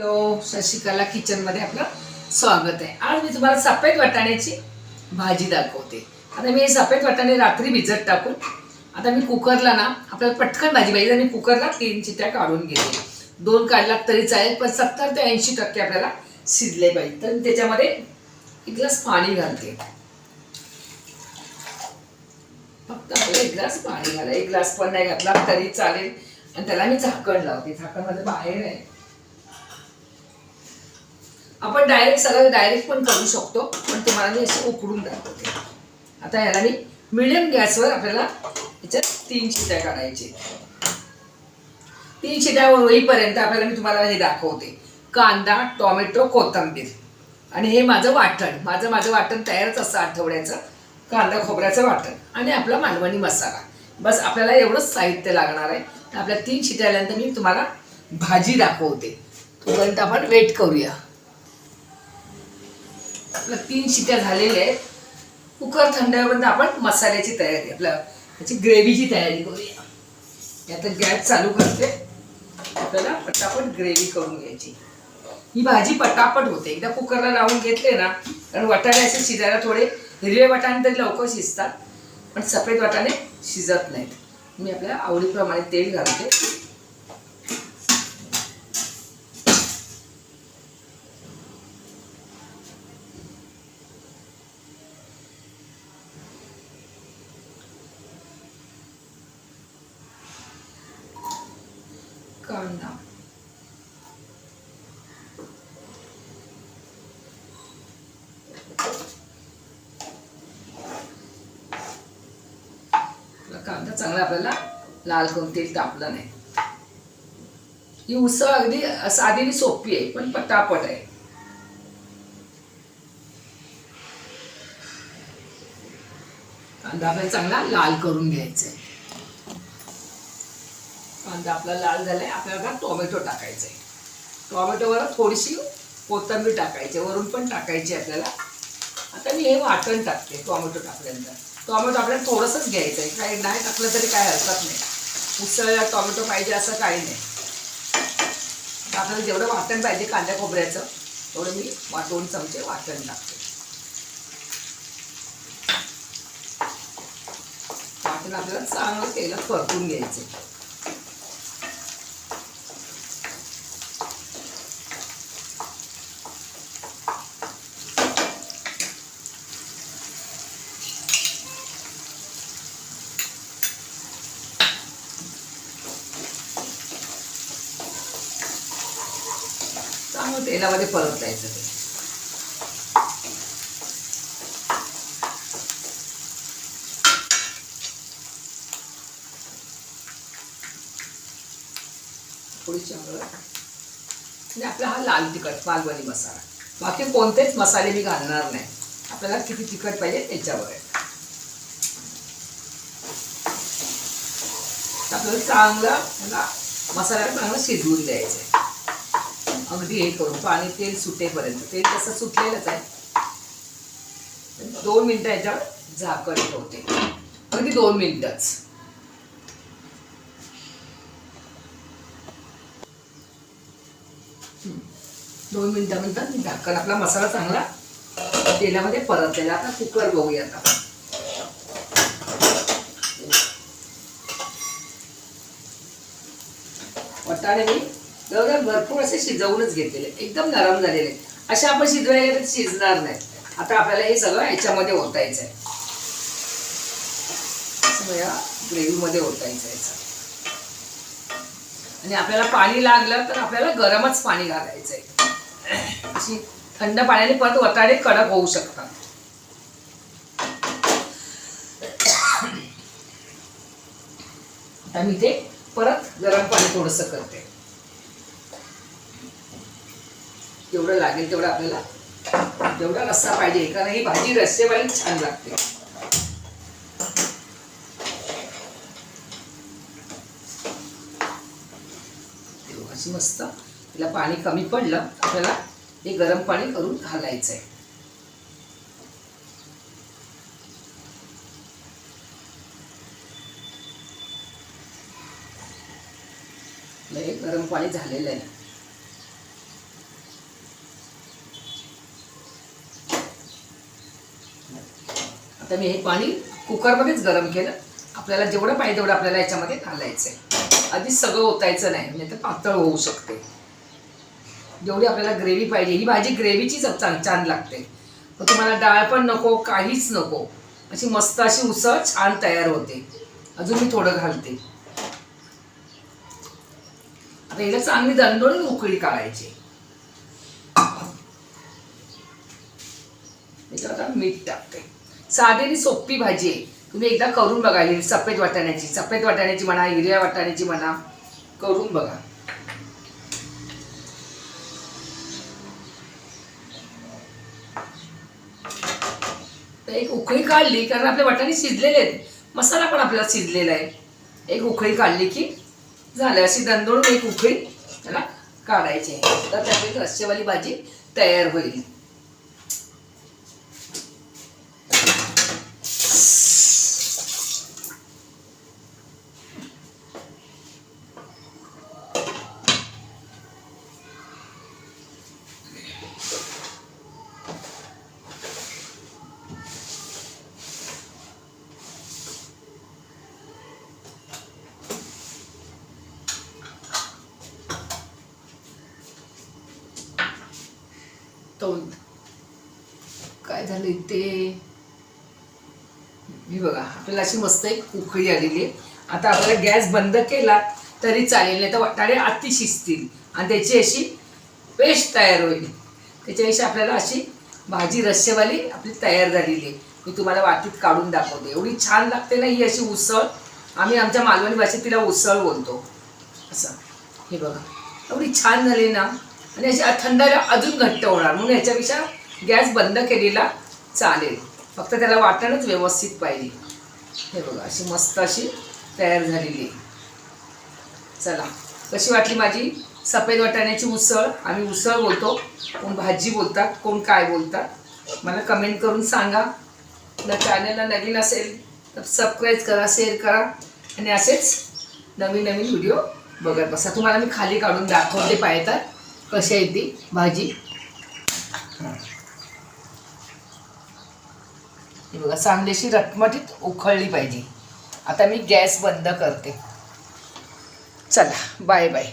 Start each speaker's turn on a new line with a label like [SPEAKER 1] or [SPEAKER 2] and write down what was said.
[SPEAKER 1] Hello Shashikala किचनमध्ये आपलं स्वागत आहे. आज मी तुम्हाला सफेद वाटाण्याची भाजी दाखवते. आता मी हे सफेद वाटाणे रात्री भिजत टाकून आता मी कुकरला ना आपल्याला पटकन भाजी पाहिजे मी कुकरला तीन चिट्या काढून घेते. दोन काढला तरी चालेल पण सत्तर ते ऐंशी टक्के आपल्याला शिजले पाहिजे. तर त्याच्यामध्ये एक ग्लास पाणी घालते. फक्त आपल्याला एक ग्लास पाणी घाला. एक ग्लास पण नाही घातला तरी चालेल. आणि त्याला मी झाकण लावते. झाकणमध्ये बाहेर आहे. आपण डायरेक्ट सगळं डायरेक्ट पण करू शकतो पण तुम्हाला मी असे उकडून दाखवते. आता याला मी मिडियम गॅसवर आपल्याला याच्यात तीन शिट्या काढायचे तीन शिट्या होईपर्यंत आपल्याला मी तुम्हाला हे दाखवते. कांदा टोमॅटो कोथंबीर. आणि हे माझं वाटण. माझं माझं वाटण तयारच असतं आठवड्याचं. कांदा खोबऱ्याचं वाटण. आणि आपला मालवणी मसाला. बस आपल्याला एवढंच साहित्य लागणार आहे. तर आपल्या तीन शिट्या आल्यानंतर मी तुम्हाला भाजी दाखवते. तोपर्यंत आपण वेट करूया. आपल्या तीन शिट्या झालेल्या आहेत. कुकर थंड होईपर्यंत आपण मसाल्याची तयारी आपल्या त्याची ग्रेव्हीची तयारी करूया. मी आता गॅस चालू करते आपल्याला पटापट ग्रेव्ही करून घ्यायची. ही भाजी पटापट होते. एकदा कुकरला लावून घेतले ना कारण वाटाणे असे शिजायला थोडे हिरवे वाटाणे तरी लवकर शिजतात पण सफेद वाटाणे शिजत नाहीत. मी आपल्या आवडीप्रमाणे तेल घालते. कांदा कांदा चांगला आपल्याला लाल करून तेल तापलं नाही. ही उसळ अगदी साधी सोपी आहे पण पटापट आहे. कांदा आपल्याला चांगला लाल करून घ्यायचा आहे म्हणजे कांदा आपला लाल झालाय आपल्याला टोमॅटो टाकायचा आहे टोमॅटोवर थोडीशी कोथिंबीर टाकायची वरून पण टाकायची आपल्याला. आता मी हे वाटण टाकते टोमॅटो टाकल्यानंतर. टोमॅटो आपल्याला थोडंसंच घ्यायचं आहे काही नाही टाकलं तरी काय हरकत नाही. उसळला टोमॅटो पाहिजे असं काही नाही. आता आपल्याला जेवढं वाटण पाहिजे कांद्या खोबऱ्याचं तेवढं मी वा- दोन चमचे वाटण टाकते. वाटण आपल्याला चांगलं तेलात परतून घ्यायचं चांगलं तेलामध्ये परतायचं ते म्हणजे आपला हा लाल तिखट मालवणी मसाला. बाकी कोणतेच मसाले मी घालणार नाही. आपल्याला किती तिखट पाहिजे त्याच्यावर. आहे आपल्याला चांगलं मसाल्याला चांगलं शिजवून द्यायचं आहे अगदी हे करून पाणी तेल सुटेपर्यंत. तेल तसं सुटलेलंच आहे. दोन मिनटं याच्यावर झाकण ठेवते. अगदी दोन मिनिटच. दोन मिनटानंतर मी झाकण. आपला मसाला चांगला तेलामध्ये परतलेला. आता कुकर बघूया आता. वटाणे मी जवळजवळ भरपूर असे शिजवूनच घेतलेले. एकदम नरम झालेले. असे आपण शिजवायला गेले तर शिजणार नाही. आता आपल्याला हे सगळं याच्यामध्ये ओतायचं आहे सगळं या ग्रेव्हीमध्ये ओतायचं आहे याचं. आणि आपल्याला पाणी लागलं तर आपल्याला गरमच पाणी घालायचं आहे अशी थंड पाण्याने परत वटाणे कडक होऊ शकतात. आता मी ते परत गरम पाणी थोडंसं करते. जेवढं लागेल तेवढं आपल्याला जेवढा रस्सा पाहिजे कारण ही भाजी रस्सेवाली छान लागते. अशी मस्त. तिला पाणी कमी पडलं आपल्याला हे गरम पाणी करून घालायचं आहे हे गरम पाणी झालेलं आहे. आता मी हे पाणी कुकरमध्येच गरम केलं. आपल्याला जेवढं पाहिजे तेवढं आपल्याला याच्यामध्ये घालायचं आहे आधीच सगळं ओतायचं नाही म्हणजे तर पातळ होऊ शकते. जेवढी आपल्याला ग्रेव्ही पाहिजे ही भाजी ग्रेव्हीचीच छान छान लागते. मग तुम्हाला डाळ पण नको काहीच नको. अशी मस्त अशी उसळ छान तयार होते. अजून मी थोडं घालते. आता हिला चांगली दंडोळी उकळी काढायची. त्याच्यावर आता मीठ टाकते. साधे आणि सोपी भाजी आहे. तुम्ही एकदा करून बघा हिर सफेद वाटाण्याची. सफेद वाटाण्याची म्हणा हिरव्या वाटाण्याची म्हणा करून बघा. तर एक उकळी काढली कारण आपले वाटाणे शिजलेले आहेत. मसाला पण आपल्याला शिजलेला आहे. एक उकळी काढली की झालं. अशी दंदोळून एक उकळी त्याला काढायची आहे. तर त्यात रस्सेवाली भाजी तयार होईल. तोंड. काय झालं ते? मी बघा आपल्याला अशी मस्त एक उकळी आलेली आहे. आता आपल्याला गॅस बंद केला तरी चालेल नाही तर वाटाणे अति शिजतील. आणि त्याची अशी पेस्ट तयार होईल. त्याच्याविषयी आपल्याला अशी भाजी रस्सेवाली आपली तयार झालेली आहे. मी तुम्हाला वाटीत काढून दाखवते. एवढी छान लागते ना ही अशी उसळ. आम्ही आमच्या मालवणी भाषेत तिला उसळ बोलतो. असं. हे बघा. एवढी छान झाली ना. आणि अशी थंडाला अजून घट्ट होणार. म्हणून याच्यापेक्षा गॅस बंद केलेला चालेल. फक्त त्याला वाटणच व्यवस्थित पाहिजे. हे बघा अशी मस्त अशी तयार झालेली आहे. चला कशी वाटली माझी सफेद वाटाण्याची उसळ? आम्ही उसळ बोलतो. कोण भाजी बोलतात कोण काय बोलतात? मला कमेंट करून सांगा. जर चॅनलला नवीन असेल तर सबस्क्राईब करा शेअर करा. आणि असेच नवीन नवीन व्हिडिओ बघत बसा. तुम्हाला मी खाली काढून दाखवते पाहतात कशी आहे ती? भाजी? बघा चांगलीशी रटमटीत उखळली पाहिजे. आता मी गॅस बंद करते. चला बाय बाय